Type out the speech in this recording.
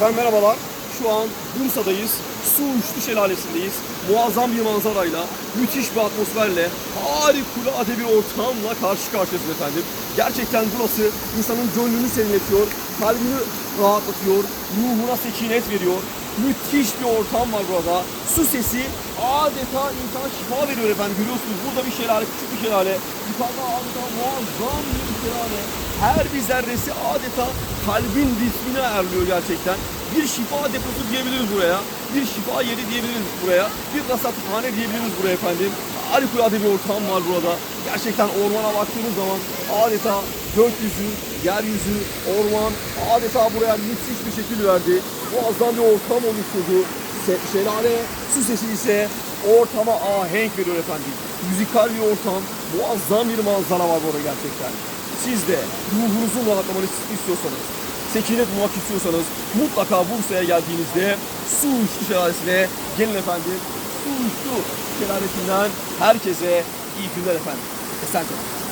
Efendim merhabalar. Şu an Bursa'dayız. Su Uçtu Şelalesi'ndeyiz. Muazzam bir manzarayla, müthiş bir atmosferle, harikulade bir ortamla karşı karşıyayız efendim. Gerçekten burası insanın gönlünü serinletiyor, kalbini rahatlatıyor, ruhuna sekinet veriyor. Müthiş bir ortam var burada. Su sesi adeta insana şifa veriyor efendim. Görüyorsunuz burada bir şelale, küçük bir şelale. Yukarıda adeta muazzam bir şelale. Her bir zerresi adeta kalbin ritmine erliyor gerçekten. Bir şifa deposu diyebiliriz buraya. Bir şifa yeri diyebiliriz buraya. Bir rasathane diyebiliriz buraya efendim. Harikulade bir ortam var burada. Gerçekten ormana baktığınız zaman adeta gökyüzü, yeryüzü, orman adeta buraya müthiş bir şekil verdi. Muazzam bir ortam oluşturdu. Şelale su sesi ise ortama ahenk veriyor efendim. Müzikal bir ortam, muazzam bir manzara var burada gerçekten. Siz de ruhunuzun rahatlamanı istiyorsanız, sekinet bulmak istiyorsanız mutlaka Bursa'ya geldiğinizde Su Uçtu Şelalesi'ne gelin efendim. دوستو که من بکنن هر کسه ای کنون رفن کنم